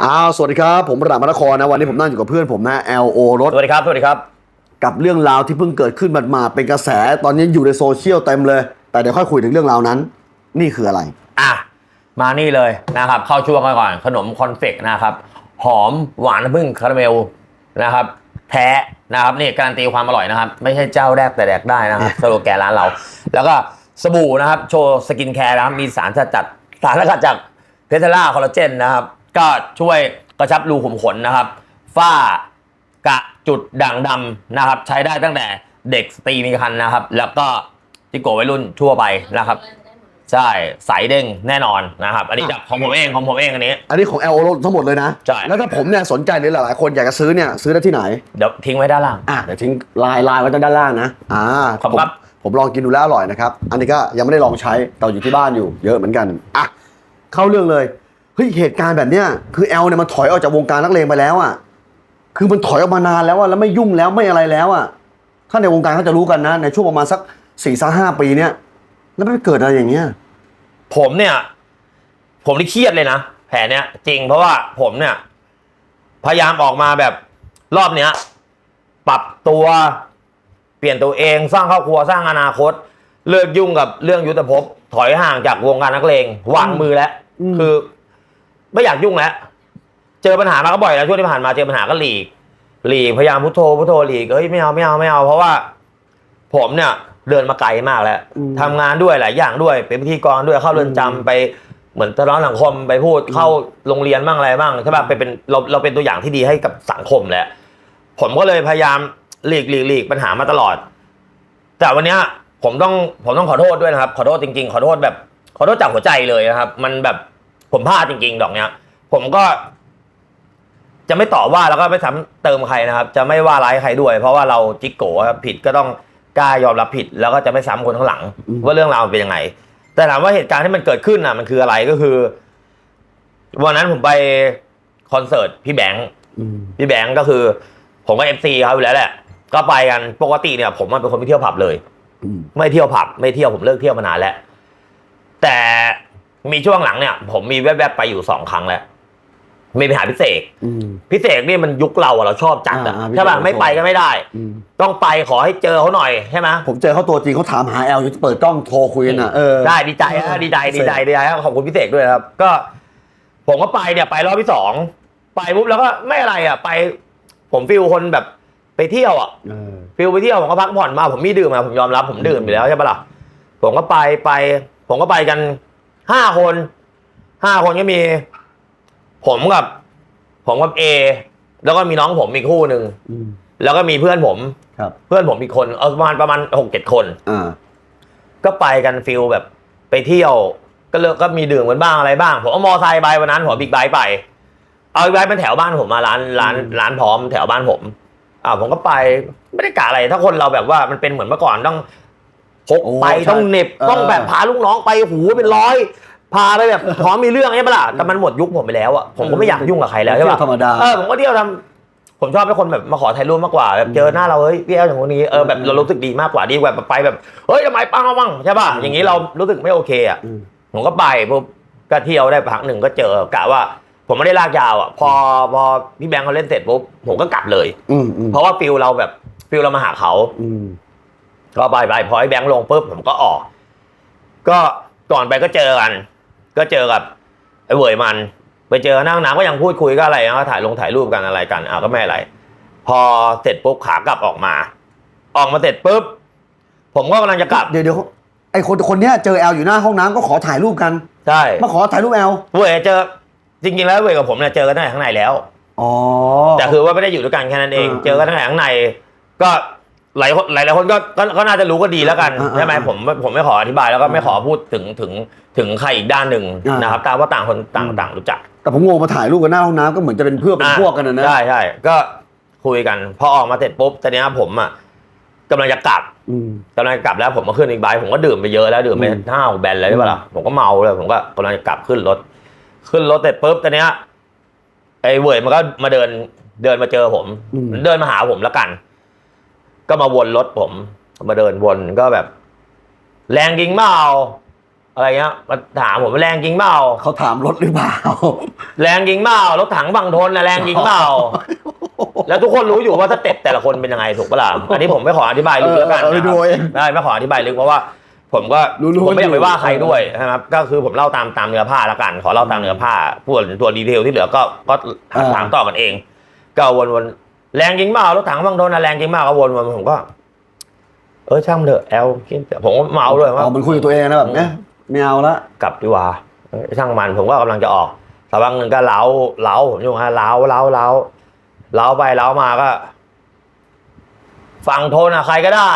อ้าวสวัสดีครับ ผมประดามนครนะ วันนี้ผมนั่งอยู่กับเพื่อนผมนะ LO รถสวัสดีครับ สวัสดีครับ กับเรื่องราวที่เพิ่งเกิดขึ้นมาๆเป็นกระแสตอนนี้อยู่ในโซเชียลเต็มเลย แต่เดี๋ยวค่อยคุยถึงเรื่องราวนั้น นี่คืออะไร อะ มานี่เลยนะครับ เข้าช่วงกันก่อน ขนมคอนเฟกนะครับ หอมหวานน้ำผึ้งคาราเมลนะครับ แท้นะครับนี่การันตีความอร่อยนะครับ ไม่ใช่เจ้าแรกแต่แดกได้นะครับสโลแกนร้านเรา แล้วก็สบู่นะครับ โชว์สกินแคร์นะครับมีสารสกัดจากสารสกัดจากเพทล่าคอลลาเจนนะครับ ก็ช่วยกระชับรูขุมขนนะครับ ฝ้ากระจุดด่างดำนะครับ ใช้ได้ตั้งแต่เด็กสตรีมีครรภ์นะครับ แล้วก็จิโกวัยรุ่นทั่วไปนะครับ ใช่ใสเด้งแน่นอนนะครับ อันนี้จากของผมเองของผมเองอันนี้ อันนี้ของ LO รถทั้งหมดเลยนะ ใช่ แล้วถ้าผมเนี่ยสนใจหรือหลายๆ คนอยากจะซื้อเนี่ยซื้อได้ที่ไหน เดี๋ยวทิ้งไว้ด้านล่าง อะเดี๋ยวทิ้งลายลายไว้ด้านล่างนะ อ่าขอบคุณครับ ผมผมลองกินดูแล้วอร่อยนะครับ อันนี้ก็ยังไม่ได้ลองใช้แต่อยู่ที่บ้านอยู่ เยอะเหมือนกัน อะ เข้าเรื่องเลย เฮ้ยเหตุการณ์แบบเนี้ยคือแอลเนี่ยมันถอยออกจากวงการนักเลงไปแล้วอะคือมันถอยออกมานานแล้วอะแล้วไม่ยุ่งแล้วไม่อะไรแล้วอะถ้าในวงการเขาจะรู้กันนะในช่วงประมาณสักสี่สห้าปีเนี้ยแล้วไม่เกิดอะไรอย่างเงี้ยผมเนี่ย ผมนี่เครียดเลยนะแผลเนี้ยจริงเพราะว่าผมเนี่ย พยายามออกมาแบบรอบเนี้ย ปรับตัวเปลี่ยนตัวเองสร้างครอบครัวสร้างอนาคต เลิกยุ่งกับเรื่องยุทธภพถอยห่างจากวงการนักเลงวางมือแล้วอืมคือ ไม่อยากยุ่งแล้วเจอปัญหามาก็บ่อยแล้วช่วงที่ผ่านมาเจอปัญหาก็หลีก หลีกพยายามพุทโธพุทโธหลีกเฮ้ยไม่เอาไม่เอาไม่เอา เพราะว่า ผมเนี่ยเดินมาไกลมากแล้วอืมทำงานด้วยหลายอย่างด้วย เป็นพิธีกรด้วยเข้าเรือนจำไปเหมือนตะล้อนสังคมไปพูดเข้าโรงเรียนบ้างอะไรบ้างใช่ป่ะไปเป็นเราเราเป็นตัวอย่างที่ดีให้กับสังคมแหละผมก็เลยพยายามหลีกหลีกหลีกปัญหามาตลอด แต่วันเนี้ยผมต้องผมต้องขอโทษด้วยนะครับ ขอโทษจริง ๆ ขอโทษแบบ ขอโทษจากหัวใจเลยนะครับ มันแบบ ผมพลาดจริงๆดอกเนี้ย ผมก็ จะไม่ต่อว่าแล้วก็ไม่ซ้ำเติมใครนะครับ จะไม่ว่าร้ายใครด้วย เพราะว่าเราจิกโกะครับผิดก็ต้องกล้ายอมรับผิด แล้วก็จะไม่ซ้ำคนข้างหลังอืมว่าเรื่องราวมันเป็นยังไง แต่ถามว่าเหตุการณ์ที่มันเกิดขึ้นน่ะ มันคืออะไรก็คือวันนั้นผมไปคอนเสิร์ตพี่แบงค์อืมพี่แบงค์ก็คือ ผมก็เอฟซีเขาอยู่แล้วแหละ ก็ไปกันปกติเนี่ย ผมมันเป็นคนไม่เที่ยวผับเลยอืมไม่เที่ยวผับ ไม่เที่ยวผมเลิกเที่ยวมานานแล้วแต่ มีช่วงหลังเนี่ย ผมมีแวบๆไปอยู่สองครั้งแล้วมีไปหาพิเศษอืม พิเศษนี่มันยุคเราอะเราชอบจัดอะอ่าอ่าใช่ป่ะพิเศษไม่ไปก็ไม่ได้ อืมต้องไปขอให้เจอเขาหน่อยใช่ไหมผมเจอเขาตัวจริงเขาถามหาแอลอยู่เปิดกล้องโทรคุยกันอะเออ ได้ดีใจนะดีใจดีใจดีใจครับขอบคุณพิเศษด้วยนะครับ ก็ ผมก็ไปเนี่ยไปรอบที่สองไปปุ๊บแล้วก็ไม่อะไรอะไป ผมฟิลคนแบบไปเที่ยวอะ เออ ฟิลไปเที่ยวผมก็พักผ่อนมาผมมีดื่มมาผมยอมรับผมดื่มอยู่แล้วใช่ปะล่ะผมก็ไปไป ผมก็ไปกัน ห้าคนห้าคนก็มี ผมกับ ผมกับเอ แล้วก็มีน้องผมอีกคู่หนึ่งอืม แล้วก็มีเพื่อนผมครับ เพื่อนผมอีกคนเอาประมาณประมาณหกเจ็ดคน อ่า ก็ไปกันฟิลแบบไปเที่ยว ก็เลิกก็มีดื่มกันบ้างอะไรบ้าง ผมเอามอไซค์ไปวันนั้นผมบิ๊กไบค์ไป เอาบิ๊กไบค์เป็นแถวบ้านผมมาร้านร้านอืม ร้านพร้อมแถวบ้านผมอ่าผมก็ไปไม่ได้กะอะไร ถ้าคนเราแบบว่ามันเป็นเหมือนเมื่อก่อนต้อง พกโอ้ไปใช่ต้องเหน็บเออต้องแบบพาลูกน้องไปหูเป็นร้อยพาไปแบบพร้อมมีเรื่องใช่ปะล่ะแต่มันหมดยุคผมไปแล้วอะผมก็ไม่อยากยุ่งกับใครแล้วใช่ปะเที่ยวธรรมดาเออผมก็เที่ยวทำผมชอบให้คนแบบมาขอถ่ายรูปมากกว่าแบบเจอหน้าเราเฮ้ยพี่แอลอย่างคนนี้เออแบบเรารู้สึกดีมากกว่าดีกว่าแบบไปแบบเฮ้ยทำไมปังปังใช่ป่ะอย่างนี้เรารู้สึกไม่โอเคอะอืมผมก็ไปปุ๊บก็เที่ยวได้พักหนึ่งก็เจอกะว่าผมไม่ได้ลากยาวอะ พอพอพี่แบงค์เขาเล่นเสร็จปุ๊บผมก็กลับเลยอืมอืมเพราะว่าฟิลเราแบบฟิลเรามาหาเขาอืม ก็ไปไปพอไอ้แบงค์ลงปุ๊บผมก็ออก ก็ก่อนไปก็เจอกัน ก็เจอกับไอ้เหวยมัน ไปเจอนั่งน้ำก็ยังพูดคุยก็อะไรนะก็ถ่ายลงถ่ายรูปกันอะไรกันอะก็ไม่อะไร พอเสร็จปุ๊บขากลับออกมา ออกมาเสร็จปุ๊บผมก็กำลังจะกลับเดี๋ยวเดี๋ยวไอคนคนเนี้ยเจอแอลอยู่หน้าห้องน้ำก็ขอถ่ายรูปกันใช่มาขอถ่ายรูปแอลเวยเจอจริงๆแล้วเวยกับผมเนี่ยเจอกันตั้งแต่ข้างในแล้วอ๋อแต่คือว่าไม่ได้อยู่ด้วยกันแค่นั้นเองอ่าเจอกันตั้งแต่ข้างใน ก็ หลายคนหลายหลายคนก็ก็ก็น่าจะรู้ก็ดีแล้วกันอ่าอ่าใช่ไหมอ่าผมผมไม่ขออธิบายแล้วก็ไม่ขอพูดถึงถึงถึงใครอีกด้านหนึ่งอ่าน นะครับตามว่าต่างคนต่างอืมต่างรู้จัก แต่ผมงงมาถ่ายรูปกันหน้าห้องน้ำก็เหมือนจะเป็นเพื่อนเป็นพวกกันนะนะ ใช่ใช่ก็คุยกัน พอออกมาเสร็จปุ๊บตอนนี้ยผมอะกำลังจะกลับอืม กำลังจะกลับแล้วผมก็ขึ้นอีกไบค์ผมก็ดื่มไปเยอะแล้วดื่มไปอืม ห้าหกแบนเลยใช่ปะล่ะผมก็เมาเลยผมก็กำลังจะกลับขึ้นรถ ขึ้นรถเสร็จปุ๊บตอนเนี้ยไอ้เวยมันก็มาเดินเดินมาเจอผม อืม เดินมาหาผมแล้วกัน ก็มาวนรถผม มาเดินวนก็แบบ แรงจริงเปล่าอะไรเงี้ยมาถามผมว่าแรงจริงเปล่าเขาถามรถหรือเปล่า แรงจริงเปล่ารถถังบังทนนะแรงจริงเปล่าแล้วทุกคนรู้อยู่ว่าสเต็ปแต่ละคนเป็นยังไงถูกปะล่ะอันนี้ผมไม่ขออธิบายลึกแล้วกันเออเออนะคดูรับเองได้ไม่ขออธิบายลึกเพราะว่า ผมก็รู้ๆผมไม่อยากไปว่าใครอยู่ด้วยนะครับ ก็คือผมเล่าตามตามเนื้อผ้าละกัน ขอเล่าตามเนื้อผ้าพูดตัวดีเทลที่เหลือก็ก็ถามต่อกันเอง ก็วนวนๆ แรงจริงเปล่ารถถังบังทนนะแรงจริงเปล่าก็วนวนผมก็ เออช่างมันเถอะแอลคิดผมก็เมาด้วยอ๋ว่าอมันคุยกับตัวเองนะแบบเนี้ยไม่เอาละกลับดีกว่าเออช่างมันผมก็กำลังจะออกสักพักหนึ่งก็เล้าเล้าผมอยู่ฮะเล้าเล้าเล้าเล้าไปเล้ามาก็ ฟังโทนอะใครก็ได้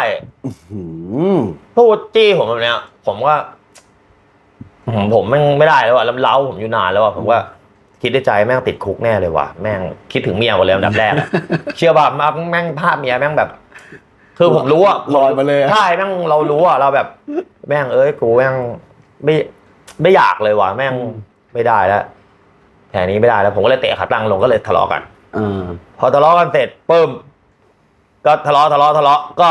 หืมพูดจี้ผมแบบเนี้ย ผมก็ผมผมแม่งไม่ได้แล้วอะแล้วเล้าผมอยู่นานแล้วอะผมก็ คิดในใจแม่งติดคุกแน่เลยว่ะแม่งคิดถึงเมียหมดเลยอันดับแรกอะเชื่อป่ะมาแม่งภาพเมียแม่งแบบ คือผมรู้อะลอยมาเลยอะ ใช่แม่งเรารู้อะเราแบบ แม่งเอ้ยกูแม่งไม่ไม่อยากเลยว่ะแม่งไม่ได้แล้วแผนนี้ไม่ได้แล้ว ผมก็เลยเตะขาตั้งลงก็เลยทะเลาะกัน เออพอทะเลาะกันเสร็จปึ้มก็ทะเลาะทะเลาะทะเลาะก็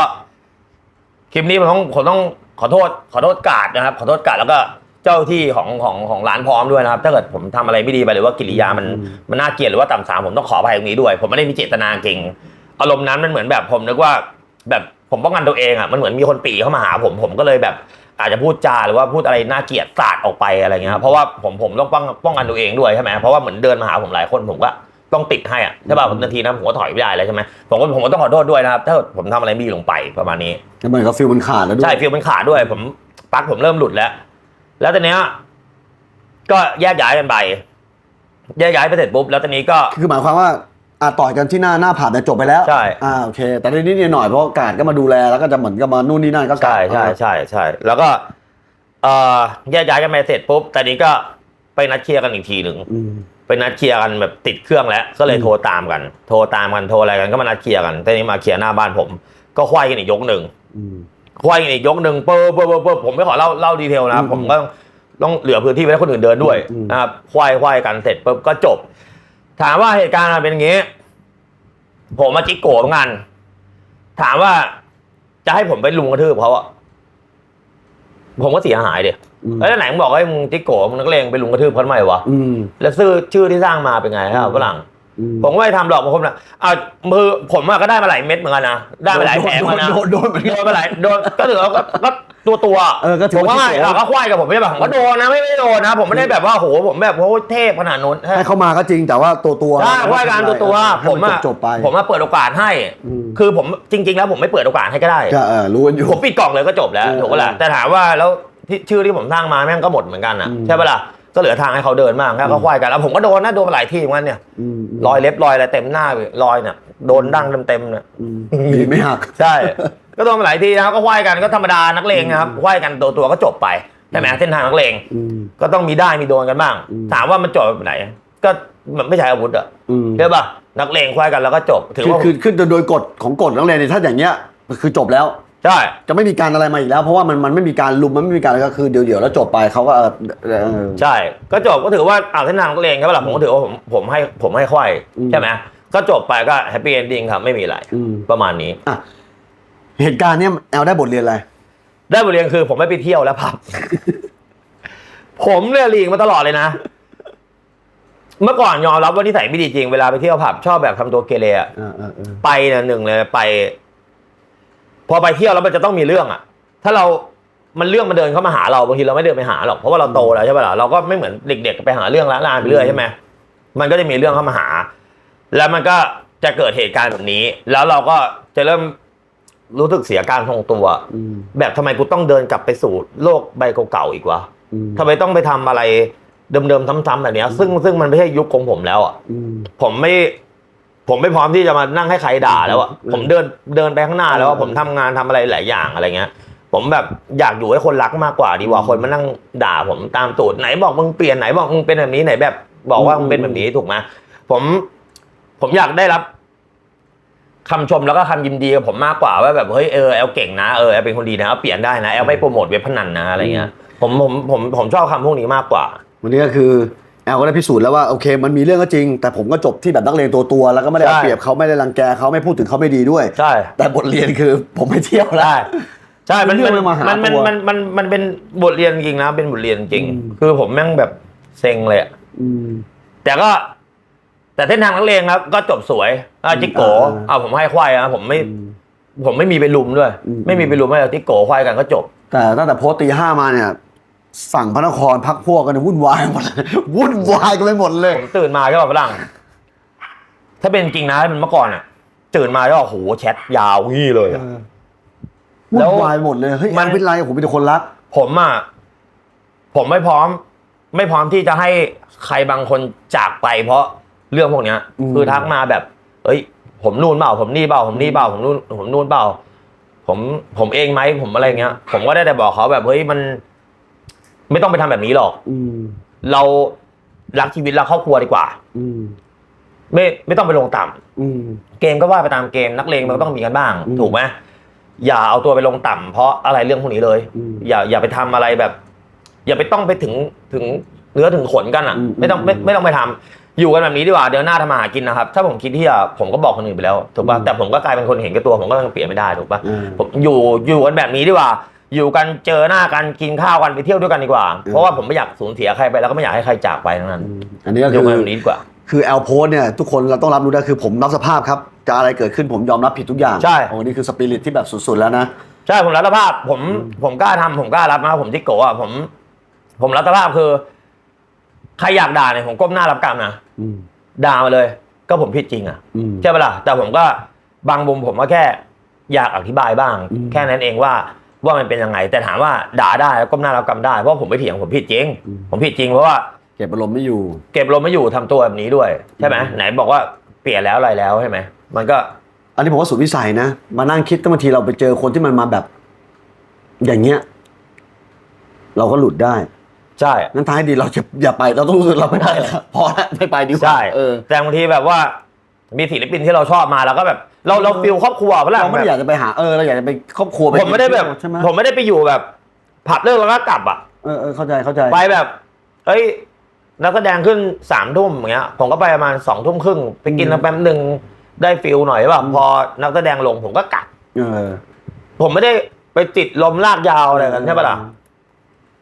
คลิปนี้ผมต้องผมต้องขอโทษ ขอโทษกาดนะครับ ขอโทษกาดแล้วก็ เจ้าที่ของของของร้านพร้อมด้วยนะครับ ถ้าเกิดผมทำอะไรไม่ดีไปหรือว่ากิริยามันมันน่าเกลียดหรือว่าต่ำสามผมต้องขออภัยตรงนี้ด้วย ผมไม่ได้มีเจตนาเก่งอารมณ์นั้นมันเหมือนแบบผมนึกว่าแบบผมป้องกันตัวเองอะมันเหมือนมีคนปรีเข้ามาหาผมผมก็เลยแบบ อาจจะพูดจาหรือว่าพูดอะไรน่าเกลียดสาดออกไปอะไรเงี้ยครับเพราะว่าผมผมต้องป้องป้องกันตัวเองด้วยใช่ไหมเพราะว่าเหมือนเดินมาหาผมหลายคนผมก็ต้องติดให้อะใช่ป่ะนาทีนั้นผมก็ถอยไม่ได้แล้วใช่ไหมผมก็ผมก็ต้องขอโทษด้วยนะครับ ถ้าผมทำอะไรไม่ดีลงไปประมาณนี้ แล้วเหมือนกับฟิลมันขาดแล้วด้วยใช่ฟิลมันขาดด้วยผมปลั๊กผมเริ่มหลุดแล้ว แล้วตอนเนี้ยก็แยกย้ายกันไป แยกย้ายไปเสร็จปุ๊บแล้วตอนนี้ก็ คือหมายความว่าอะต่อยกันที่หน้าหน้าผับเนี่ยจบไปแล้วใช่ อ่าโอเค แต่นิดๆหน่อยๆเพราะกาดก็มาดูแลแล้วก็จะเหมือนกับมานู่นนี่นั่นก็กาใช่ดใช่ใช่ใช่แล้วก็เอ่อแยกย้ายกันไปเสร็จปุ๊บตอนนี้ก็ไปนัดเคลียร์กันอีกทีหนึ่งอืม ไปนัดเคลียร์กันแบบติดเครื่องแล้ว ก็เลยอืม โทรตามกัน โทรตามกันโทรอะไรกันก็มานัดเคลียร์กันตอนนี้มาเคลียร์หน้าบ้านผม ก็ควายกันอีกยกหนึ่ง อืม ควายกันอีกยกหนึ่งเปิบเปิบเปิบเปิบผมไม่ขอเล่าเล่าดีเทลนะครับอืมผมก็ต้องเหลือพื้นที่ไว้ให้คนอื่นเดินด้วยอืมนะครับควายควายกันเสร็จปุ๊บก็จบ ถามว่าเหตุการณ์มันเป็นอย่างนี้ ผมมาจิกโกะเหมือนกัน ถามว่าจะให้ผมไปลุมกระทืบเขาอะผมก็เสียหายเดียอืมแล้วไหนมึงบอกว่ามึงจิกโกะมึงนักเลงไปลุมกระทืบเขาทำไมวะอืมแล้วชื่อชื่อที่สร้างมาเป็นไงครับฝรั่งอืม ผมก็ไม่ทำหรอกบางคนนะเอามือผมอะก็ได้มาหลายเม็ดเหมือนกันนะ ได้มาหลายแผลเหมือนกันนะ โดนโดนโดนเหมือนกันโดนมาหลายโดนก็ถือว่าก็ก็ตัวตัวเออก็ถืผอมว่าว่าที่ไม่โกงเราก็ควายกับผมไม่ใช่แบบผมก็โดนนะไม่ไม่ได้โดนนะ ผมไม่ได้แบบว่าโหผมแบบโหเทพขนาดนู้นให้เขามาก็จริงแต่ว่าตัวตัวใช่ควายการตัวตัวให้ผมนอะจบๆไป ผมมาเปิดโอกาสให้ อืม คือผมจริง ๆ แล้วผมไม่เปิดโอกาสให้ก็ได้ ก็เออรู้กันอยู่ ผมปิดกล่องเลยก็จบแล้วเออถูกปะล่ะแต่ถามว่าแล้วที่ชื่อที่ผมสร้างมาแม่งก็หมดเหมือนกันอะอืม ใช่ปะล่ะ ก็เหลือทางให้เขาเดินบ้างแล้วก็ควายกันแล้วผมก็โดนนะโดนมาหลายที่เหมือนกันเนี่ยมรอยเล็บรอยอะไรเต็มหน้าเลยรอยเนี่ยโดนดั้งเต็มๆเนี่ยอืมดีไม่หักใช่ก็โดนมาหลายทีนะครับก็ไหว้กันก็ธรรมดานักเลงนะครับไหว้กันตัวตัวๆก็จบไปใช่ไหมเส้นทางนักเลงอืมก็ต้องมีได้มีโดนกันบ้างอืมถามว่ามันจบแบบไหน ก็มันไม่ใช้อาวุธอะอืมใช่ป่ะนักเลงไหว้กันแล้วก็จบถือคือว่าคือคือโดยกฎของกฎนักเรียนเนี่ยถ้าอย่างเงี้ยคือจบแล้ว ใช่ จะไม่มีการอะไรมาอีกแล้ว เพราะว่ามันมันไม่มีการลุมมันไม่มีการอะไรก็คือเดี๋ยวเดี๋ยวๆแล้วจบไปเขาก็เออเออ ใช่ ก็จบก็ถือว่าอ่าเส้นทางนักเลงใช่ป่ะล่ะผมก็ถือว่าผมผมให้ผมให้ไหว้อืม ใช่ไหมก็จบไปก็แฮปปี้เอนดิ้งครับไม่มีอะไรอืมประมาณนี้ อะเหตุการณ์เนี้ยแอลได้บทเรียนอะไร ได้บทเรียนคือผมไม่ไปเที่ยวแล้วผับ ผมเนี่ยหลีกมาตลอดเลยนะ เมื่อก่อนยอมรับว่านิสัยไม่ดีจริง เวลาไปเที่ยวผับชอบแบบทำตัวเกเรอะอ่าอ่าอ่าไปเนี่ยหนึ่งเลยไป พอไปเที่ยวแล้วมันจะต้องมีเรื่องอะ ถ้าเรา มันเรื่องมันเดินเข้ามาหาเราบางทีเราไม่เดินไปหาหรอกเพราะว่าเราโตแล้วใช่ปะล่ะเราก็ไม่เหมือนเด็กๆไปหาเรื่องละลานไปเรื่อยใช่ไหมมันก็จะมีเรื่องเข้ามาหา แล้วมันก็จะเกิดเหตุการณ์แบบนี้ แล้วเราก็จะเริ่มรู้สึกเสียการทรงตัวอืมแบบทำไมกูต้องเดินกลับไปสู่โลกใบเก่าๆอีกวะอืมทำไมต้องไปทำอะไรเดิมๆซ้ำๆแบบเนี้ยซึ่งซึ่งมันไม่ใช่ยุคของผมแล้วอะอืมผมไม่ ผมไม่พร้อมที่จะมานั่งให้ใครด่าแล้วอะอืมผมเดินเดินไปข้างหน้าแล้วอะเออผมทำงานทำอะไรหลายอย่างอะไรเงี้ย ผมแบบอยากอยู่ให้คนรักมากกว่าดีกว่าอืมคนมานั่งด่าผมตามตูดไหนบอกมึงเปลี่ยนไหนบอกมึงเป็นแบบนี้ไหนแบบ บอกว่าอืมมึงเป็นแบบนี้ถูกไหมผม ผมอยากได้รับคำชมแล้วก็คำยินดีกับผมมากกว่าว่าแบบเฮ้ยเออแอลเก่งนะเออแอลเป็นคนดีนะเอาเปลี่ยนได้นะแอลไม่โปรโมทเว็บพนันนะอะไรเงี้ยผมผมผมผมชอบคำพวกนี้มากกว่า วันนี้ก็คือ แอลก็ได้พิสูจน์แล้วว่าโอเค มันมีเรื่องก็จริง แต่ผมก็จบที่แบบนักเลงตัวตัวๆแล้วก็ไม่ได้เอาใช่เปรียบเขาไม่ได้รังแกเขาไม่พูดถึงเขาไม่ดีด้วย ใช่ แต่บทเรียนคือผมไม่เที่ยวแล้วได้ ใช่ มันเรื่มัอนงมันมาหามันมันตัว มันมันมันเป็นบทเรียนจริงนะเป็นบทเรียนจริง อืม คือผมแม่งแบบเซ็งเลยอะอืม แต่ก็ แต่เส้นทางนักเลงครับ ก็จบสวยอะจิกโกอ่า เอาผมให้ควายนะผมไม่อืมผมไม่มีไปลุมด้วย อืม ไม่มีไปลุมให้จิกโกควายกันก็จบ แต่ตั้งแต่โพสต์ตีห้ามาเนี่ย สั่งพระนครพักพวกกันเนี่ยวุ่นวายหมดเลยวุ่นวายกันไปหมดเลย ผมตื่นมาใช่ป่ะฝรั่ง ถ้าเป็นจริงนะเป็นเมื่อก่อนอะตื่นมาแล้วโอ้โหแชทยาวงี้เลยอะแล้วุ่วนวายหมดเลยเฮ้ยมัมันน เป็นไรผมเป็นแต่คนรัก ผมอะผมไม่พร้อม ไม่พร้อมที่จะให้ใครบางคนจากไป เพราะเรื่องพวกเนี้ย อืม คือทักมาแบบ เอ้ย ผมนู่นเปล่า ผมนี่เปล่า ผมนี่เปล่า ผมนู่นผมนู่นเปล่า ผมผมเองไหมผมอะไรเงี้ย ผมก็ได้แต่บอกเขาแบบเฮ้ยมัน ไม่ต้องไปทำแบบนี้หรอก อืมเรารักชีวิตรักครอบครัวดีกว่า อืมไม่ไม่ต้องไปลงต่ำอืม เกมก็ว่าไปตามเกมนักเลงมันก็ต้องมีกันบ้าง อืม ถูกไหมอย่าเอาตัวไปลงต่ำเพราะอะไรเรื่องพวกนี้เลย อืม อย่าอย่าไปทำอะไรแบบ อย่าไปต้องไปถึงถึงเนื้อถึงขนกันอะ อืมไม่ต้องไม่ไม่ต้องไปทำอยู่กันแบบนี้ดีกว่าเดี๋ยวหน้าทำมาหากินนะครับ ถ้าผมคิดที่จะผมก็บอกคนอื่นไปแล้วถูกป่ะแต่ผมก็กลายเป็นคนเห็นแก่ตัวผมก็ยังเปลี่ยนไม่ได้ถูกป่ะอืมผมอยู่อยู่กันแบบนี้ดีกว่า อยู่กันเจอหน้ากันกินข้าวกันไปเที่ยวด้วยกันดีกว่าอืมเพราะว่าผมไม่อยากสูญเสียใครไปแล้วก็ไม่อยากให้ใครจากไปทั้งนั้นอืมอันนี้ก็อคืยู่อกันแบบนี้ดีกว่า คือแอลโพสเนี่ยทุกคนเราต้องรับรู้ได้คือผมรับสภาพครับจะอะไรเกิดขึ้นผมยอมรับผิดทุกอย่างใช่ โอ้นี่คือสปิริตที่แบบสุดๆแล้วนะ ใช่ผมรับสภาพ ผมผมกล้าทำผมกล้ารับนะผมที่โกะอะผม ผมรับสภาพคือใครอยากด่าเนี่ยผมก้มหน้ารับกรรมนะอืมด่ามาเลย ก็ผมผิดจริงอะ อืม ใช่ปะล่ะแต่ผมก็บางมุมผมก็แค่อยากอธิบายบ้าง อืม แค่นั้นเองว่า ว่ามันเป็นยังไง แต่ถามว่าด่าได้แล้วก้มหน้ารับกรรมได้เพราะผมไม่เถียงผมผิดจริง ผมผิดจริงเพราะว่าเก็บอารมณ์ไม่อยู่ เก็บลมไม่อยู่ทำตัวแบบนี้ด้วยใช่ไหมไหนบอกว่าเปลี่ยนแล้วอะไรแล้วใช่ไหมมันก็ อันนี้ผมว่าสุดวิสัยนะ มานั่งคิดก็บางทีเราไปเจอคนที่มันมาแบบ อย่างเงี้ย เราก็หลุดได้ ใช่ งั้นท้ายดีเราจะอย่าไปเราต้องรู้สึกเราไม่ได้แล้วพอแล้วไม่ไปดีกว่าใช่ เออ แต่บางทีแบบว่า มีศิลปินที่เราชอบมาเราก็แบบ เราเราฟิลครอบครัวเพราะเราไม่ได้อยากจะไปหาเออเราอยากจะไปครอบครัวปผมไม่ได้แบบใช่ไหมผมไม่ได้ไปอยู่แบบ ผับเลิกแล้วก็กลับอะเออเออเข้าใจเข้าใจไปแบบเอ้ยนักแสดงขึ้นสามทุ่มอย่างเงี้ย ผมก็ไปประมาณสองทุ่มครึ่งไปกินอืมแป๊บหนึ่งได้ฟิลหน่อยแบบพอนักแสดงลงผมก็กลับเออ ผมไม่ได้ไปติดลมลากยาวอะไรกันใช่ปะล่ะ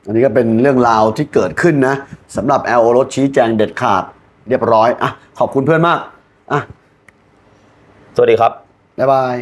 อันนี้ก็เป็นเรื่องราวที่เกิดขึ้นนะสำหรับแอลโอรสชี้แจงเด็ดขาดเรียบร้อยอะขอบคุณเพื่อนมาก อะ สวัสดีครับ บ๊ายบาย